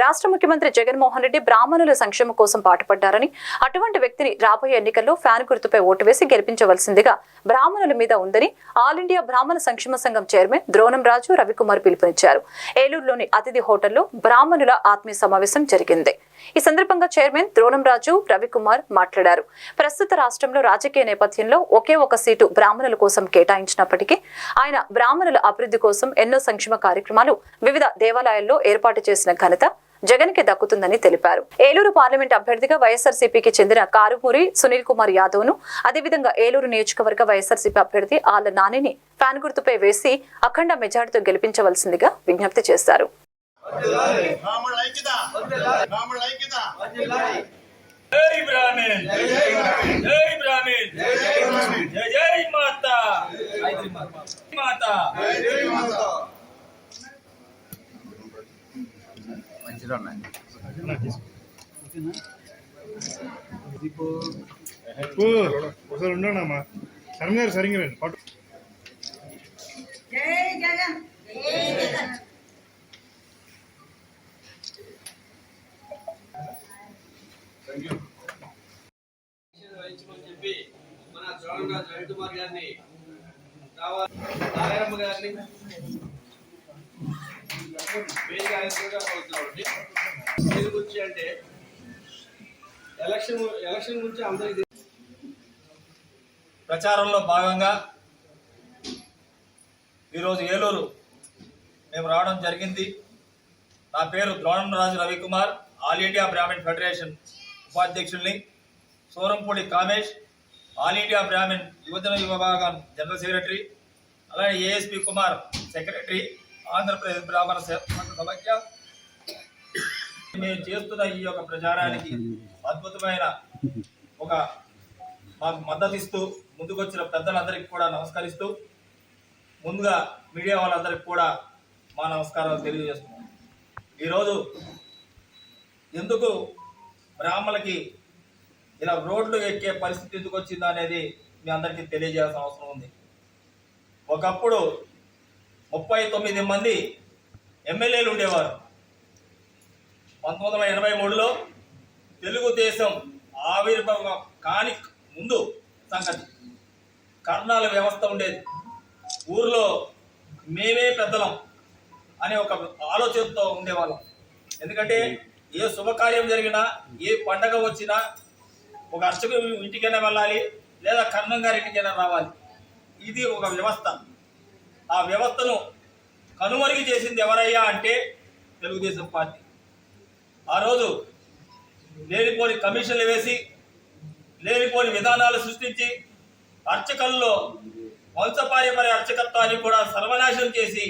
రాష్ట్ర ముఖ్యమంత్రి జగన్మోహన్ రెడ్డి బ్రాహ్మణుల సంక్షేమం కోసం పాటుపడ్డారని అటువంటి వ్యక్తిని రాబోయే ఎన్నికల్లో ఫ్యాన్ గుర్తుపై ఓటు వేసి గెలిపించవలసిందిగా బ్రాహ్మణుల మీద ఉందని ఆల్ ఇండియా బ్రాహ్మణ సంక్షేమ సంఘం చైర్మన్ ద్రోణం రాజు రవికుమార్ పిలుపునిచ్చారు. ఏలూరులోని అతిథి హోటల్లో బ్రాహ్మణుల ఆత్మీయ సమావేశం జరిగింది. ఈ సందర్భంగా చైర్మన్ ద్రోణం రాజు రవికుమార్ మాట్లాడారు. ప్రస్తుత రాష్ట్రంలో రాజకీయ నేపథ్యంలో ఒకే ఒక సీటు బ్రాహ్మణుల కోసం కేటాయించినప్పటికీ ఆయన బ్రాహ్మణుల అభివృద్ధి కోసం ఎన్నో సంక్షేమ కార్యక్రమాలు వివిధ దేవాలయాల్లో ఏర్పాటు చేసిన ఘనత జగన్కి దక్కుతుందని తెలిపారు. ఏలూరు పార్లమెంట్ అభ్యర్థిగా వైఎస్ఆర్సీపీకి చెందిన కారుమూరి సునీల్ కుమార్ యాదవ్ను అదేవిధంగా ఏలూరు నియోజకవర్గ వైఎస్ఆర్సీపీ అభ్యర్థి ఆళ్ళ నానిని ఫ్యాన్ గుర్తుపై వేసి అఖండ మెజార్టీతో గెలిపించవలసిందిగా విజ్ఞప్తి చేశారు. జై బ్రాహ్మణ్ జై బ్రాహ్మణ్ జై జై మాతా మాత ఓ, ఒకసారి ఉండండి శర్మ గారు సరిగ్గా రండి. పట్టు. చెప్పి మన ద్రోణరాజు రాజు గారిని రావాలి గారిని దీని గురించి అంటే ఎలక్షన్ ఎలక్షన్ గురించి అందరికీ ప్రచారంలో భాగంగా ఈరోజు ఏలూరు మేము రావడం జరిగింది. నా పేరు Dronamraju Ravikumar all India Brahmin federation ఉపాధ్యక్షుల్ని. Surampudi Kamesh all India Brahman యువజన విభాగం జనరల్ సెక్రటరీ అలాగే A S P Kumar secretary. Andhra Pradesh Brahmana Seva Samakhya. మేము చేస్తున్న ఈ యొక్క ప్రచారానికి అద్భుతమైన ఒక మాకు మద్దతు ఇస్తూ ముందుకొచ్చిన పెద్దలందరికీ కూడా నమస్కరిస్తూ ముందుగా మీడియా వాళ్ళందరికీ కూడా మా నమస్కారాలు తెలియజేస్తున్నాం. ఈరోజు ఎందుకు బ్రాహ్మణులకి ఇలా రోడ్లు ఎక్కే పరిస్థితి ఎందుకు వచ్చిందో అనేది మీ అందరికీ తెలియజేయాల్సిన అవసరం ఉంది. ఒకప్పుడు ముప్పై తొమ్మిది మంది ఎమ్మెల్యేలు ఉండేవారు. పంతొమ్మిది వందల ఎనభై మూడులో తెలుగుదేశం ఆవిర్భావం కాని ముందు సంగతి. కర్ణాల వ్యవస్థ ఉండేది. ఊర్లో మేమే పెద్దలం అనే ఒక ఆలోచనతో ఉండేవాళ్ళం. ఎందుకంటే ఏ శుభకార్యం జరిగినా ఏ పండగ వచ్చినా ఒక అర్చకు ఇంటికైనా వెళ్ళాలి లేదా కర్ణం గారి ఇంటికైనా రావాలి. ఇది ఒక వ్యవస్థ. ఆ వ్యవస్థను కనుమరుగు చేసింది ఎవరయ్యా అంటే తెలుగుదేశం పార్టీ. ఆ రోజు లేనిపోని కమిషన్లు వేసి లేనిపోని విధానాలు సృష్టించి అర్చకల్లో వంశపార్యపర్య అర్చకత్వాన్ని కూడా సర్వనాశనం చేసి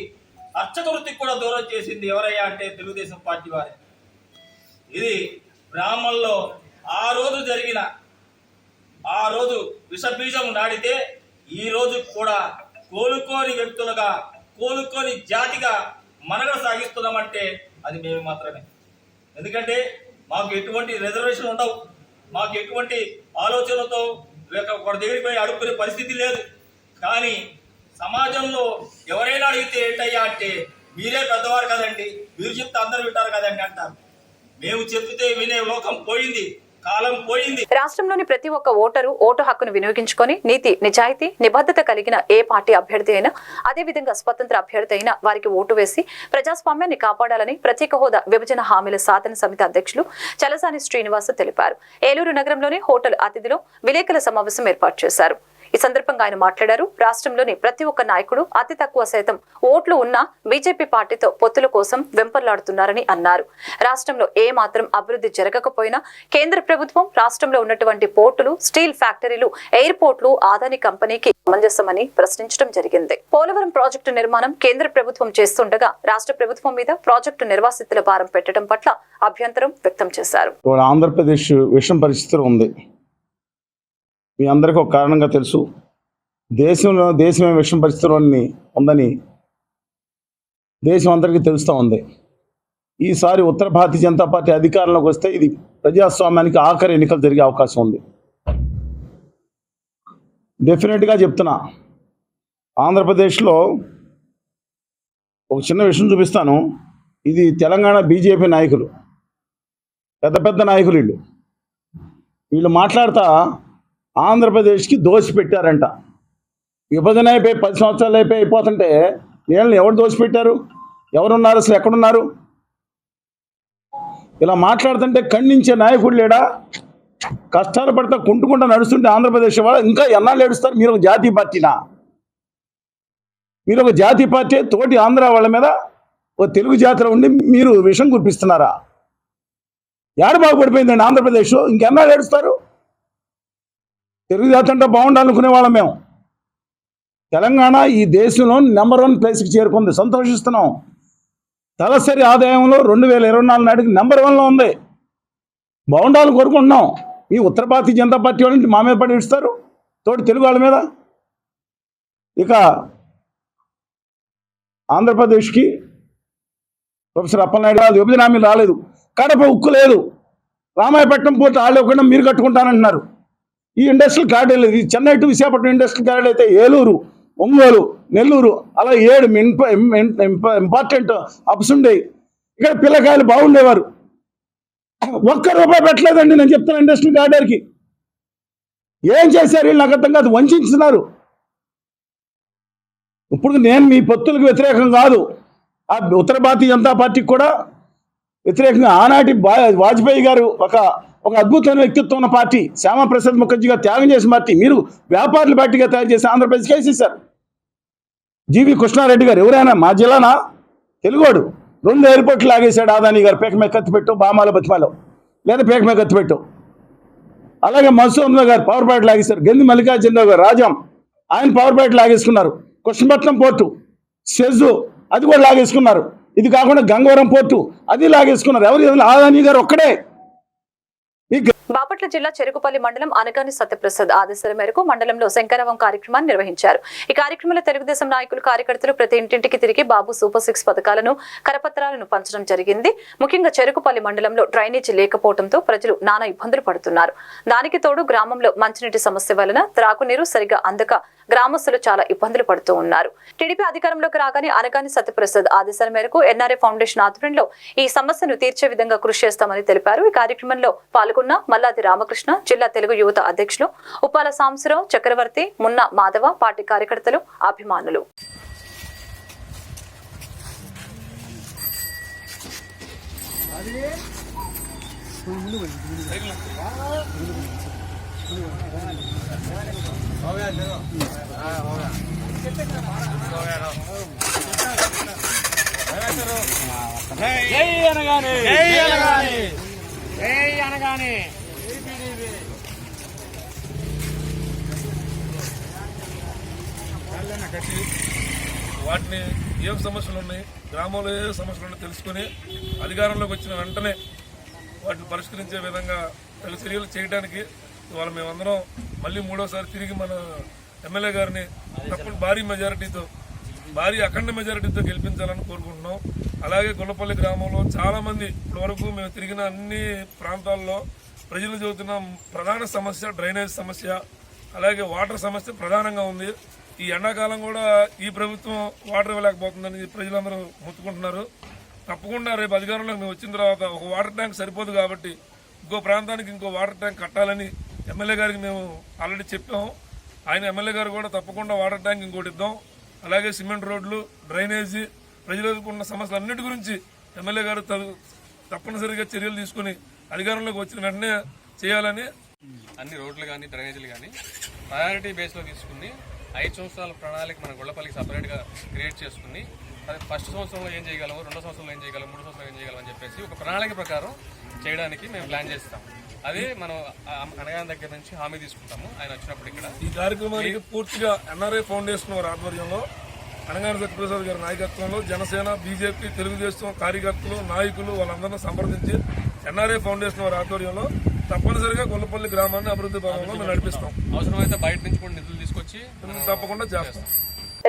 అర్చక వృత్తికి కూడా దూరం చేసింది ఎవరయ్యా అంటే తెలుగుదేశం పార్టీ వారే. ఇది బ్రాహ్మణుల్లో ఆ రోజు జరిగిన ఆ రోజు విషబీజం నాటితే ఈ రోజు కూడా కోలుకోని వ్యక్తులుగా కోలుకోని జాతిగా మనగడ సాగిస్తున్నామంటే అది మేము మాత్రమే. ఎందుకంటే మాకు ఎటువంటి రిజర్వేషన్ ఉండవు. మాకు ఎటువంటి ఆలోచనలతో లేక ఒకరి దగ్గరికి పోయి అడుక్కునే పరిస్థితి లేదు. కానీ సమాజంలో ఎవరైనా అడిగితే ఏంటయ్యా అంటే మీరే పెద్దవారు కదండి మీరు చెప్తే అందరూ వింటారు కదండి అంటారు. మేము చెప్తే వినే లోకం పోయింది. కాలం పోయింది. రాష్ట్రంలోని ప్రతి ఒక్క ఓటరు ఓటు హక్కును వినియోగించుకొని నీతి నిజాయితీ నిబద్ధత కలిగిన ఏ పార్టీ అభ్యర్థి అయినా అదేవిధంగా స్వతంత్ర అభ్యర్థి అయినా వారికి ఓటు వేసి ప్రజాస్వామ్యాన్ని కాపాడాలని ప్రత్యేక హోదా విభజన హామీల సాధన సమితి అధ్యక్షులు చలసాని శ్రీనివాస్ తెలిపారు. ఏలూరు నగరంలోని హోటల్ అతిథిలో విలేకరుల సమావేశం ఏర్పాటు చేశారు. ఈ సందర్భంగా ఆయన మాట్లాడారు. రాష్ట్రంలోని ప్రతి ఒక్క నాయకుడు అతి తక్కువ శాతం ఓట్లు ఉన్న బీజేపీ పార్టీతో పొత్తుల కోసం వెంపర్లాడుతున్నారని అన్నారు. రాష్ట్రంలో ఏ మాత్రం అభివృద్ధి జరగకపోయినా కేంద్ర ప్రభుత్వం రాష్ట్రంలో ఉన్నటువంటి పోర్టులు స్టీల్ ఫ్యాక్టరీలు ఎయిర్పోర్ట్లు ఆదాని కంపెనీకి సమంజసమని ప్రశ్నించడం జరిగింది. పోలవరం ప్రాజెక్టు నిర్మాణం కేంద్ర ప్రభుత్వం చేస్తుండగా రాష్ట్ర ప్రభుత్వం మీద ప్రాజెక్టు నిర్వాసితుల భారం పెట్టడం పట్ల అభ్యంతరం వ్యక్తం చేశారు. ఆంధ్రప్రదేశ్ విషం పరిస్థితులు ఉంది. మీ అందరికీ ఒక కారణంగా తెలుసు. దేశంలో దేశమే విషం పరిస్థితుల్లోని ఉందని దేశం అందరికీ తెలుస్తూ ఉంది. ఈసారి ఉత్తర భారతీయ జనతా పార్టీ అధికారంలోకి వస్తే ఇది ప్రజాస్వామ్యానికి ఆఖరి ఎన్నికలు జరిగే అవకాశం ఉంది. డెఫినెట్గా చెప్తున్నా. ఆంధ్రప్రదేశ్లో ఒక చిన్న విషయం చూపిస్తాను. ఇది తెలంగాణ బీజేపీ నాయకులు. పెద్ద పెద్ద నాయకులు వీళ్ళు. వీళ్ళు మాట్లాడతా ఆంధ్రప్రదేశ్కి దోసి పెట్టారంట విభజన అయిపోయి పది సంవత్సరాలు అయిపోయి అయిపోతుంటే వీళ్ళని ఎవరు దోసిపెట్టారు ఎవరున్నారు అసలు? ఎక్కడున్నారు? ఇలా మాట్లాడుతుంటే ఖండించే నాయకుడు లేడా? కష్టాలు పడతా కుంటుకుంటా నడుస్తుంటే ఆంధ్రప్రదేశ్ వాళ్ళు ఇంకా ఎన్నాళ్ళు ఏడుస్తారు? మీరు ఒక జాతీయ పార్టీనా? మీరు ఒక జాతీయ పార్టీ తోటి ఆంధ్ర వాళ్ళ మీద ఒక తెలుగు జాతిలో ఉండి మీరు విషం కురిపిస్తున్నారా? ఏడు బాగుపడిపోయిందండి ఆంధ్రప్రదేశ్ ఇంకెన్నాళ్ళు ఏడుస్తారు? తెలుగు జాతి అంటే బాగుండాలనుకునే వాళ్ళం మేము. తెలంగాణ ఈ దేశంలో నెంబర్ వన్ ప్లేస్కి చేరుకుంది. సంతోషిస్తున్నాం. తలసరి ఆదాయంలో రెండు వేల ఇరవై నాలుగు నాటికి నెంబర్ వన్లో ఉంది. బాగుండాలని కోరుకుంటున్నాం. ఈ ఉత్తర భారతీయ జనతా పార్టీ వాళ్ళని మా మీద పడి ఇస్తారు తోటి తెలుగు వాళ్ళ మీద. ఇక ఆంధ్రప్రదేశ్కి ప్రొఫెసర్ అప్పలనాయుడు గారు విభజన హామీలు రాలేదు. కడప ఉక్కు లేదు. రామాయపట్నం పోతే వాళ్ళు ఒకటి మీరు కట్టుకుంటానంటున్నారు. ఈ ఇండస్ట్రియల్ కారిడార్ లేదు ఈ Chennai to Visakhapatnam industrial corridor అయితే ఏలూరు ఒంగోలు నెల్లూరు అలా ఏడు ఇంపార్టెంట్ అప్స్ ఉండేవి. ఇక్కడ పిల్లకాయలు బాగుండేవారు. ఒక్క రూపాయి పెట్టలేదండి నేను చెప్తాను ఇండస్ట్రియల్ కారిడార్కి ఏం చేశారు? వీళ్ళు నాకు అర్థం కాదు. వంచుతున్నారు ఇప్పుడు నేను మీ పొత్తులకు వ్యతిరేకం కాదు. ఆ ఉత్తర భారతీయ జనతా పార్టీకి కూడా వ్యతిరేకంగా ఆనాటి బా- వాజ్పేయి గారు ఒక ఒక అద్భుతమైన వ్యక్తిత్వం ఉన్న పార్టీ. శ్యామప్రసాద్ ముఖర్జీగా త్యాగం చేసిన పార్టీ. మీరు వ్యాపారుల పార్టీగా తయారు చేసి ఆంధ్రప్రదేశ్ కేసేశారు జీవి కృష్ణారెడ్డి గారు ఎవరైనా మా జిల్లానా? తెలుగోడు. రెండు ఎయిర్పోర్ట్లు లాగేశాడు ఆదాని గారు. పేక మీద కత్తి పెట్టు బామాల బతిమాలో. లేదా పేక మీద కత్తి పెట్టు. అలాగే మధుసూదన్ గారు పవర్ ప్లాంట్ లాగేశారు. గంది మల్లికార్జునరావు గారు రాజాం ఆయన పవర్ ప్లాంట్ లాగేసుకున్నారు. కృష్ణపట్నం పోర్టు. సెజు అది కూడా లాగేసుకున్నారు. ఇది కాకుండా గంగవరం పోర్టు. అది లాగేసుకున్నారు. ఎవరు? ఆదాని గారు ఒక్కడే. బాపట్ల జిల్లా చెరుకుపల్లి మండలం అనగాని సత్యప్రసాద్ ఆదేశాల మేరకు మండలంలో శంకరవం కార్యక్రమాన్ని నిర్వహించారు. ఈ కార్యక్రమంలో తెలుగుదేశం నాయకులు కార్యకర్తలు ప్రతి ఇంటింటికి తిరిగి బాబు సూపర్ సిక్స్ పథకాలను కరపత్రాలను పంచడం జరిగింది. ముఖ్యంగా చెరుకుపల్లి మండలంలో డ్రైనేజీ లేకపోవడంతో ప్రజలు నానా ఇబ్బందులు పడుతున్నారు. దానికి తోడు గ్రామంలో మంచినీటి సమస్య వలన త్రాగునీరు సరిగా అందక గ్రామస్తులు చాలా ఇబ్బందులు పడుతూ ఉన్నారు. టీడీపీ అధికారంలోకి రాగానే అనగాని సత్యప్రసాద్ ఆదేశాల మేరకు ఎన్ఆర్ఏ ఫౌండేషన్ ఆధ్వర్యంలో ఈ సమస్యను తీర్చే విధంగా కృషి చేస్తామని తెలిపారు. ఈ కార్యక్రమంలో పాల్గొన్న మల్లాది రామకృష్ణ జిల్లా తెలుగు యువత అధ్యక్షులు ఉపాల సాంబశివరావు చక్రవర్తి మున్న మాధవ పార్టీ కార్యకర్తలు అభిమానులు. వాటిని ఏం సమస్యలు ఉన్నాయి గ్రామంలో ఏ సమస్యలు ఉన్నాయో తెలుసుకుని అధికారంలోకి వచ్చిన వెంటనే వాటిని పరిష్కరించే విధంగా తగు చర్యలు చేయడానికి ఇవాళ మేమందరం మళ్ళీ మూడోసారి తిరిగి మన ఎమ్మెల్యే గారిని తప్పని భారీ మెజారిటీతో భారీ అఖండ మెజారిటీతో గెలిపించాలని కోరుకుంటున్నాం. అలాగే గొల్లపల్లి గ్రామంలో చాలా మంది ఇప్పటివరకు మేము తిరిగిన అన్ని ప్రాంతాల్లో ప్రజలు చదువుతున్న ప్రధాన సమస్య డ్రైనేజ్ సమస్య అలాగే వాటర్ సమస్య ప్రధానంగా ఉంది. ఈ ఎండాకాలం కూడా ఈ ప్రభుత్వం వాటర్ ఇవ్వలేకపోతుందని ప్రజలందరూ ముత్తుకుంటున్నారు. తప్పకుండా రేపు అధికారంలోకి మేము వచ్చిన తర్వాత ఒక వాటర్ ట్యాంక్ సరిపోదు కాబట్టి ఇంకో ప్రాంతానికి ఇంకో వాటర్ ట్యాంక్ కట్టాలని ఎమ్మెల్యే గారికి మేము ఆల్రెడీ చెప్పాము. ఆయన ఎమ్మెల్యే గారు కూడా తప్పకుండా వాటర్ ట్యాంక్ ఇంకోటి ఇద్దాం. అలాగే సిమెంట్ రోడ్లు డ్రైనేజీ ప్రజలకు ఉన్న సమస్యలన్నిటి గురించి ఎమ్మెల్యే గారు తప్పనిసరిగా చర్యలు తీసుకుని అధికారంలోకి వచ్చిన వెంటనే చేయాలని అన్ని రోడ్లు కానీ డ్రైనేజీలు కానీ ప్రయారిటీ బేస్లో తీసుకుని ఐదు సంవత్సరాల ప్రణాళిక మన గొల్లపల్లికి సపరేట్గా క్రియేట్ చేసుకుని అది ఫస్ట్ సంవత్సరంలో ఏం చేయగలము రెండో సంవత్సరంలో ఏం చేయగలం మూడో సంవత్సరంలో ఏం చేయగలం అని చెప్పేసి ఒక ప్రణాళిక ప్రకారం చేయడానికి మేము ప్లాన్ చేస్తాం. అది మనం అనగాని దగ్గర నుంచి హామీ తీసుకుంటాము. ఆయన వచ్చినప్పుడు ఇక్కడ. ఈ కార్యక్రమానికి పూర్తిగా ఎన్ఆర్ఐ ఫౌండేషన్ వారి ఆధ్వర్యంలో అనగాన సత్యప్రసాద్ గారి నాయకత్వంలో జనసేన బీజేపీ తెలుగుదేశం కార్యకర్తలు నాయకులు వాళ్ళందరినీ సంప్రదించి ఎన్ఆర్ఐ ఫౌండేషన్ వారి ఆధ్వర్యంలో తప్పనిసరిగా గొల్లపల్లి గ్రామాన్ని అభివృద్ధి భాగంలో మేము నడిపిస్తాం. అవసరమైతే బయట నుంచి కూడా నిధులు తీసుకొచ్చి తప్పకుండా చేస్తాం.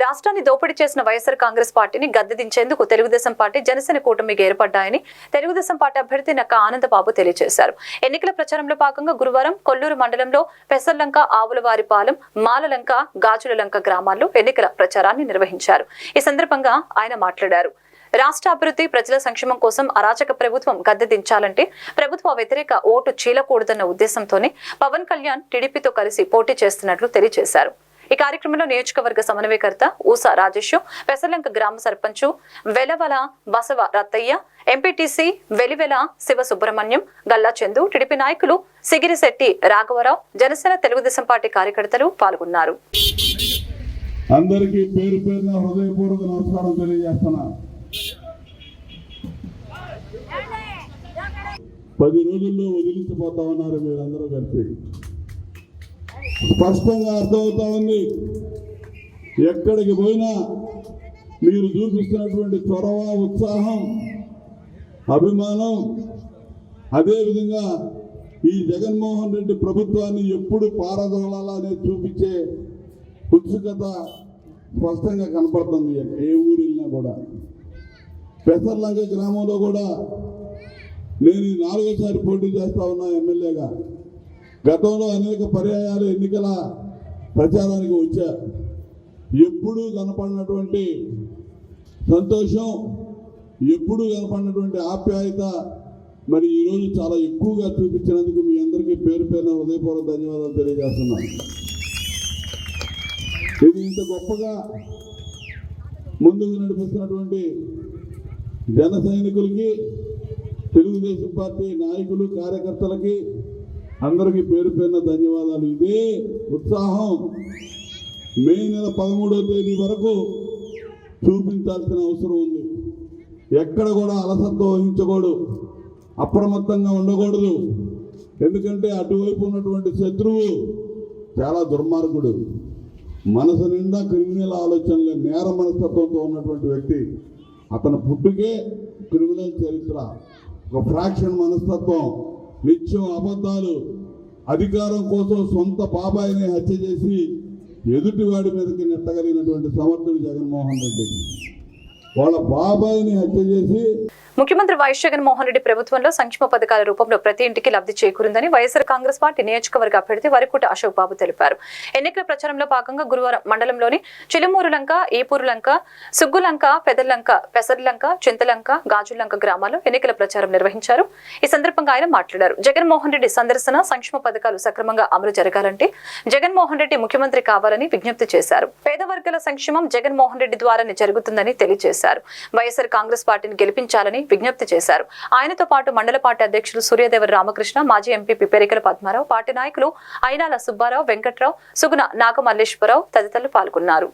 రాష్ట్రాన్ని దోపిడీ చేసిన వైఎస్ఆర్ కాంగ్రెస్ పార్టీని గద్దె దించేందుకు తెలుగుదేశం పార్టీ జనసేన కూటమికి ఏర్పడ్డాయని తెలుగుదేశం పార్టీ అభ్యర్థి నక్క ఆనందబాబు తెలియజేశారు. ఎన్నికల ప్రచారంలో భాగంగా గురువారం కొల్లూరు మండలంలో పెసర్లంక ఆవులవారిపాలెం మాలలంక గాజులలంక గ్రామాల్లో ఎన్నికల ప్రచారాన్ని నిర్వహించారు. ఈ సందర్భంగా ఆయన మాట్లాడారు. రాష్ట్ర అభివృద్ధి ప్రజల సంక్షేమం కోసం అరాచక ప్రభుత్వం గద్దె దించాలంటే ప్రభుత్వ వ్యతిరేక ఓటు చీలకూడదన్న ఉద్దేశంతోనే పవన్ కళ్యాణ్ టీడీపీతో కలిసి పోటీ చేస్తున్నట్లు తెలియజేశారు. ఈ కార్యక్రమంలో నియోజకవర్గ సమన్వయకర్త ఊసా రాజేష్ పెసలంక గ్రామ సర్పంచ్ వెలవల బసవ రత్తయ్య ఎంపీటీసీ వెలివెల శివ సుబ్రహ్మణ్యం గల్లా చందు టిడిపి నాయకులు సిగిరిశెట్టి రాఘవరావు జనసేన తెలుగుదేశం పార్టీ కార్యకర్తలు పాల్గొన్నారు. అందరికీ పేరు పేరున హృదయపూర్వక నమస్కారం తెలియజేస్తున్నా. పది రోజుల్లో వదిలించిపోతా ఉన్నారు మీరందరూ కలిసి. స్పష్టంగా అర్థమవుతా ఉంది. ఎక్కడికి పోయినా మీరు చూపిస్తున్నటువంటి చొరవ ఉత్సాహం అభిమానం అదేవిధంగా ఈ జగన్మోహన్ రెడ్డి ప్రభుత్వాన్ని ఎప్పుడు పారదోలాలనే చూపించే ఉత్సుకత స్పష్టంగా కనపడుతుంది. ఏ ఊరు వెళ్ళినా కూడా. పెసర్లంక గ్రామంలో కూడా నేను ఈ నాలుగోసారి పోటీ చేస్తా ఉన్నా ఎమ్మెల్యేగా. గతంలో అనేక పర్యాయాలు ఎన్నికల ప్రచారానికి వచ్చారు ఎప్పుడూ కనపడినటువంటి సంతోషం ఎప్పుడూ కనపడినటువంటి ఆప్యాయత మరి ఈరోజు చాలా ఎక్కువగా చూపించినందుకు మీ అందరికీ పేరు పేరున హృదయపూర్వక ధన్యవాదాలు తెలియజేస్తున్నాను. ఇది ఇంత గొప్పగా ముందుకు నడిపిస్తున్నటువంటి జన సైనికులకి తెలుగుదేశం పార్టీ నాయకులు కార్యకర్తలకి అందరికీ పేరు పేరున ధన్యవాదాలు. ఇదే ఉత్సాహం. మే నెల పదమూడవ తేదీ వరకు చూపించాల్సిన అవసరం ఉంది. ఎక్కడ కూడా అలసత్వం వహించకూడదు. అప్రమత్తంగా ఉండకూడదు. ఎందుకంటే అటువైపు ఉన్నటువంటి శత్రువు చాలా దుర్మార్గుడు. మనసు నిండా క్రిమినల్ ఆలోచనలే నేర మనస్తత్వంతో ఉన్నటువంటి వ్యక్తి. అతని పుట్టుకే క్రిమినల్ చరిత్ర. ఒక ఫ్రాక్షన్ మనస్తత్వం. నిత్యం అబద్ధాలు అధికారం కోసం సొంత బాబాయిని హత్య చేసి ఎదుటివాడి మీదకి నెట్టగలిగినటువంటి సమర్థుడు జగన్మోహన్ రెడ్డి. వాళ్ళ బాబాయిని హత్య చేసి ముఖ్యమంత్రి వైఎస్ జగన్మోహన్ రెడ్డి ప్రభుత్వంలో సంక్షేమ పథకాల రూపంలో ప్రతి ఇంటికి లబ్ధి చేకూరిందని వైఎస్ఆర్ కాంగ్రెస్ పార్టీ నియోజకవర్గ అభ్యర్థి వరకుట అశోక్ బాబు తెలిపారు. ఎన్నికల ప్రచారంలో భాగంగా గురువారం మండలంలోని చిలుమూరు లంక ఈపూరు లంక సుగ్గులంక పెదర్లంక పెసర్లంక చింతలంక గాజులంక గ్రామాల్లో ఎన్నికల ప్రచారం నిర్వహించారు. ఈ సందర్భంగా ఆయన మాట్లాడారు. జగన్మోహన్ రెడ్డి సందర్శన సంక్షేమ పథకాలు సక్రమంగా అమలు జరగాలంటే జగన్మోహన్ రెడ్డి ముఖ్యమంత్రి కావాలని విజ్ఞప్తి చేశారు. పేద వర్గాల సంక్షేమం జగన్మోహన్ రెడ్డి ద్వారానే జరుగుతుందని తెలియజేశారు. వైఎస్ఆర్ కాంగ్రెస్ పార్టీని గెలిపించాలని విజ్ఞప్తి చేశారు. ఆయనతో పాటు మండల పార్టీ అధ్యక్షులు సూర్యదేవర రామకృష్ణ మాజీ ఎంపీ పిప్పేరికల పద్మారావు పార్టీ నాయకులు అయినాల సుబ్బారావు వెంకట్రావు సుగుణ నాగమల్లేశ్వరరావు తదితరులు పాల్గొన్నారు.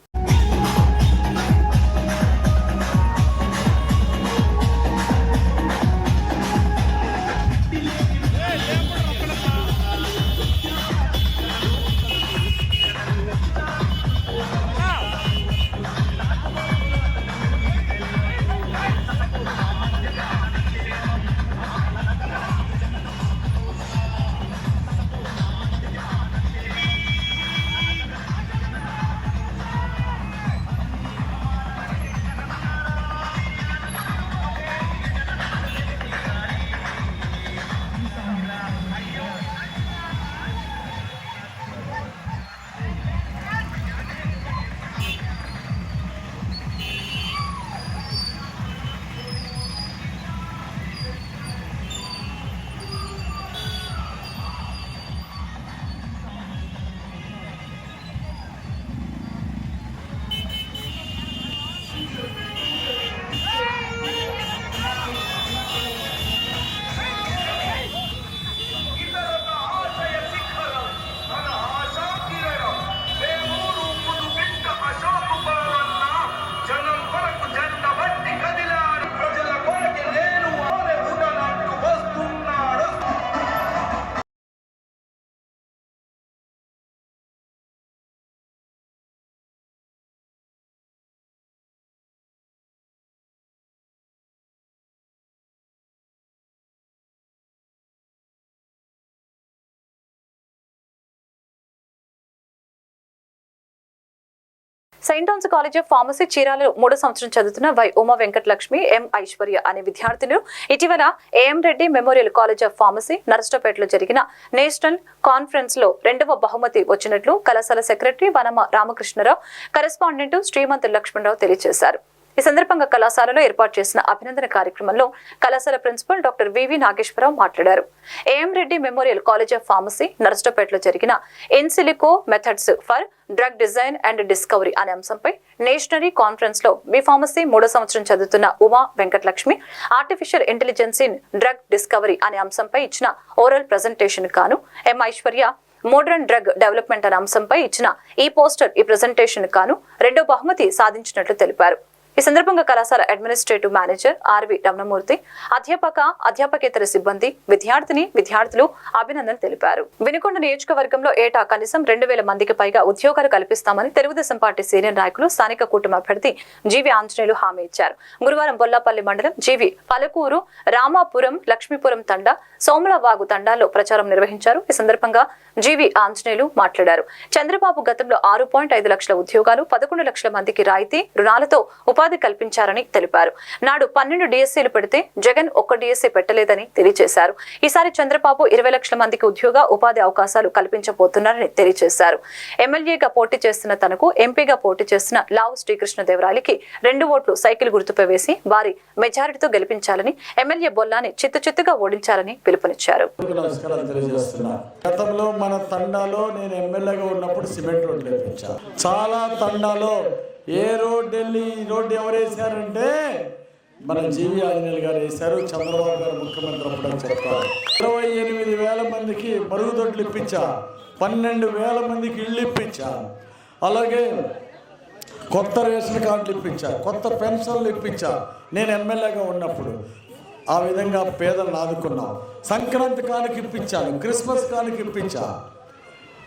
Saint John's college of pharmacy చీరాలలో మూడో సంవత్సరం చదువుతున్న వై ఉమా వెంకటలక్ష్మి ఎం ఐశ్వర్య అనే విద్యార్థులు ఇటీవల A M Reddy memorial college of pharmacy నరసరావుపేటలో జరిగిన నేషనల్ కాన్ఫరెన్స్లో రెండవ బహుమతి వచ్చినట్లు కళాశాల సెక్రటరీ వనమ రామకృష్ణరావు కరెస్పాండెంట్ శ్రీమంత్ లక్ష్మణరావు తెలియజేశారు. ఈ సందర్భంగా కళాశాలలో ఏర్పాటు చేసిన అభినందన కార్యక్రమంలో కళాశాల ప్రిన్సిపల్ డాక్టర్ వివి నాగేశ్వరరావు మాట్లాడారు. A M Reddy memorial college of pharmacy నరసరావుపేటలో జరిగిన in silico methods for drug design and discovery అనే అంశంపై నేషనరీ కాన్ఫరెన్స్లో బి ఫార్మసీ మూడో సంవత్సరం చదువుతున్న Uma Venkatalakshmi artificial intelligence in drug discovery అనే అంశంపై ఇచ్చిన ఓరల్ ప్రెజెంటేషన్ కాను M Aishwarya modern drug development అనే అంశంపై ఇచ్చిన ఈ పోస్టర్ ఈ ప్రెజెంటేషన్ కాను రెండో బహుమతి సాధించినట్లు తెలిపారు. ఈ సందర్భంగా కళాశాల అడ్మినిస్ట్రేటివ్ మేనేజర్ ఆర్వి రమణమూర్తి అధ్యాపక అధ్యాపకేతర సిబ్బంది విద్యార్థిని విద్యార్థులు అభినందన తెలిపారు. వినుకొండ నియోజకవర్గంలో ఏటా కనీసం రెండు వేల మందికి పైగా ఉద్యోగాలు కల్పిస్తామని తెలుగుదేశం పార్టీ సీనియర్ నాయకులు స్థానిక కూటమి అభ్యర్థి జీవి ఆంజనేయులు హామీ ఇచ్చారు. గురువారం బొల్లాపల్లి మండలం జీవి పలకూరు రామాపురం లక్ష్మీపురం తండా సోమలవాగు తండాల్లో ప్రచారం నిర్వహించారు. ఈ సందర్భంగా జీవి ఆంజనేయులు మాట్లాడారు. చంద్రబాబు గతంలో ఆరు పాయింట్ ఐదు లక్షల ఉద్యోగాలు పదకొండు లక్షల మందికి రాయితీ రుణాలతో ఉపాధి కల్పించారని తెలిపారు. నాడు పన్నెండు డిఎస్సీలు పెడితే జగన్ ఒక్క డిఎస్సీ పెట్టలేదని తెలియజేశారు. ఈసారి చంద్రబాబు ఇరవై లక్షల మందికి ఉద్యోగ ఉపాధి అవకాశాలు కల్పించబోతున్నారని తెలియజేశారు. ఎమ్మెల్యేగా పోటీ చేస్తున్న తనకు ఎంపీగా పోటీ చేస్తున్న లావు శ్రీకృష్ణదేవరాయలకి రెండు ఓట్లు సైకిల్ గుర్తుపై వేసి వారి మెజారిటీతో గెలిపించాలని ఎమ్మెల్యే బొల్లాని చిత్తుచిత్తుగా ఓడించాలని పిలుపునిచ్చారు. గతంలో మన తండాలో నేను ఎమ్మెల్యేగా ఉన్నప్పుడు సిమెంట్ రోడ్లు చాలా తండాలో ఏ రోడ్డు వెళ్ళి ఈ రోడ్డు ఎవరు వేశారంటే? మన జీవి ఆంజనేయులు గారు వేశారు. చంద్రబాబు గారు ముఖ్యమంత్రి అప్పుడు చెప్తారు ఇరవై ఎనిమిది వేల మందికి మరుగుదొడ్లు ఇప్పించా. పన్నెండు వేల మందికి ఇళ్ళు ఇప్పించా. అలాగే కొత్త రేషన్ కార్డులు ఇప్పించా. కొత్త పెన్షన్లు ఇప్పించా. నేను ఎమ్మెల్యేగా ఉన్నప్పుడు ఆ విధంగా పేదలను ఆదుకున్నాం. సంక్రాంతి కానుక ఇప్పించాను. క్రిస్మస్ కానుక ఇప్పించా.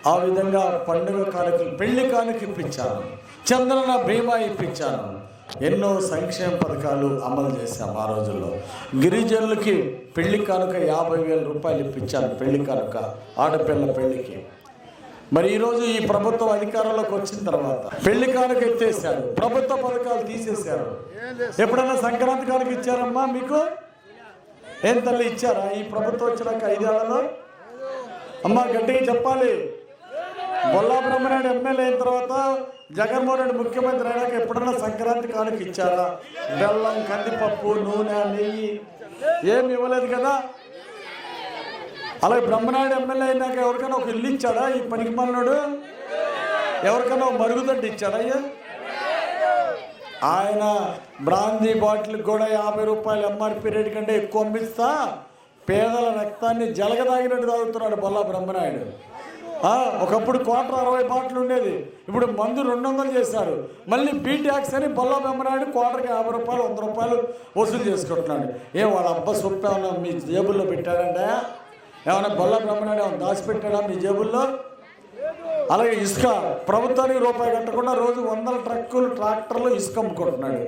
ఆ విధంగా పండుగ కానుక పెళ్ళి కానుక ఇప్పించాను. చంద్రన బీమా ఇప్పించాను ఎన్నో సంక్షేమ పథకాలు అమలు చేశాం ఆ రోజుల్లో. గిరిజనులకి పెళ్ళి కానుక యాభై వేల రూపాయలు ఇప్పించాను పెళ్ళి కానుక ఆడపిల్ల పెళ్ళికి. మరి ఈరోజు ఈ ప్రభుత్వం అధికారంలోకి వచ్చిన తర్వాత పెళ్ళి కానుక ఎత్తేసారు ప్రభుత్వ పథకాలు తీసేశారు. ఎప్పుడైనా సంక్రాంతి కానుక ఇచ్చారమ్మా మీకు? ఏం తల్లి ఇచ్చారా? ఈ ప్రభుత్వం వచ్చినాక ఐదేళ్ళలో? అమ్మ గట్టిగా చెప్పాలి. బొల్లా బ్రహ్మనాయుడు ఎమ్మెల్యే అయిన తర్వాత జగన్మోహన్ రెడ్డి ముఖ్యమంత్రి అయినాక ఎప్పుడన్నా సంక్రాంతి కానుక ఇచ్చారా? బెల్లం కందిపప్పు నూనె నెయ్యి ఏమి ఇవ్వలేదు కదా? అలాగే బ్రహ్మనాయుడు ఎమ్మెల్యే అయినాక ఎవరికైనా ఒక ఇల్లు ఇచ్చాడా? ఈ పనికి మన్నాడు ఎవరికైనా ఒక మరుగుదొడ్డి ఇచ్చాడా? అయ్యా? ఆయన బ్రాందీ బాటిల్ కూడా యాభై రూపాయలు ఎంఆర్పి రేట్ కంటే ఎక్కువ అమ్మిస్తా పేదల రక్తాన్ని జలగదాగినట్టు తాగుతున్నాడు బొల్లా బ్రహ్మనాయుడు. ఒకప్పుడు క్వార్టర్ అరవై బాట్లు ఉండేది ఇప్పుడు మందు రెండు వందలు చేశారు. మళ్ళీ బీ ట్యాక్స్ అని బొల్లా బెమ్మనాయుడు క్వార్టర్కి యాభై రూపాయలు వంద రూపాయలు వసూలు చేసుకుంటున్నాడు. ఏం వాళ్ళ అబ్బ సొప్పేమన్నా మీ జేబుల్లో పెట్టాడంటే ఏమైనా బొల్లా బ్రహ్మనాయుడు ఏమైనా దాచిపెట్టాడా మీ జేబుల్లో? అలాగే ఇసుక ప్రభుత్వానికి రూపాయి కట్టకుండా రోజు వందల ట్రక్కులు ట్రాక్టర్లు ఇసుక అమ్ముకుంటున్నాడు.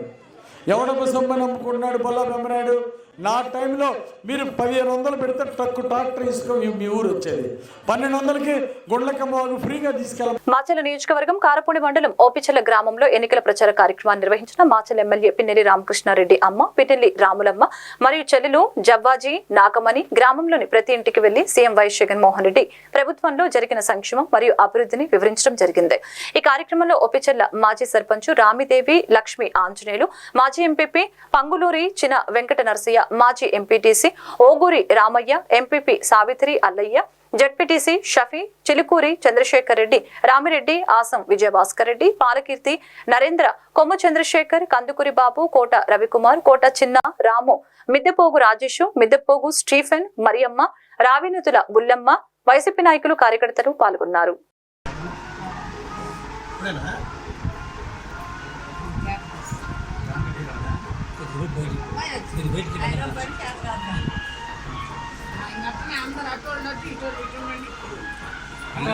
ఎవడమ్మ సొమ్మని అమ్ముకుంటున్నాడు బొల్లా బ్రహ్మనాయుడు నా టైంలో మీరు పదిహేను వందలు పెడితే ట్రక్ ట్రాక్టర్ ఇసుక మీ- ఊరు వచ్చేది. పన్నెండు వందలకి గుండ్లకమ్మ ఫ్రీగా తీసుకెళ్ళ మాచల నియోజకవర్గం కారపూడి మండలం ఓపిచెల్ల గ్రామంలో ఎన్నికల ప్రచార కార్యక్రమాన్ని నిర్వహించిన మాచల ఎమ్మెల్యే పిన్నెల్లి రామకృష్ణారెడ్డి అమ్మ పిన్నెల్లి రాములమ్మ మరియు చెల్లెలు జవ్వాజీ నాగమణి గ్రామంలోని ప్రతి ఇంటికి వెళ్ళి సీఎం వైఎస్ జగన్మోహన్ రెడ్డి ప్రభుత్వంలో జరిగిన సంక్షేమం మరియు అభివృద్ధిని వివరించడం జరిగింది. ఈ కార్యక్రమంలో ఓపిచెల్ల మాజీ సర్పంచ్ రామిదేవి లక్ష్మి ఆంజనేయులు మాజీ ఎంపీపీ పంగులూరి చిన వెంకట నరసయ్య మాజీ MPTC Oguri Ramaiah MPP Savitri Allaiah ZPTC Shafi Chilukuri Chandrasekhar Reddy Ramireddy Asam Vijayabhaskar Reddy Palakeerthi Narendra Kommu Chandrasekhar Kandukuri Babu Kota Ravikumar Kota Chinna Ramu Middepogu Rajesh Middepogu Stephen Mariyamma Ravinatula Bullamma YCP నాయకులు కార్యకర్తలు పాల్గొన్నారు. আমরা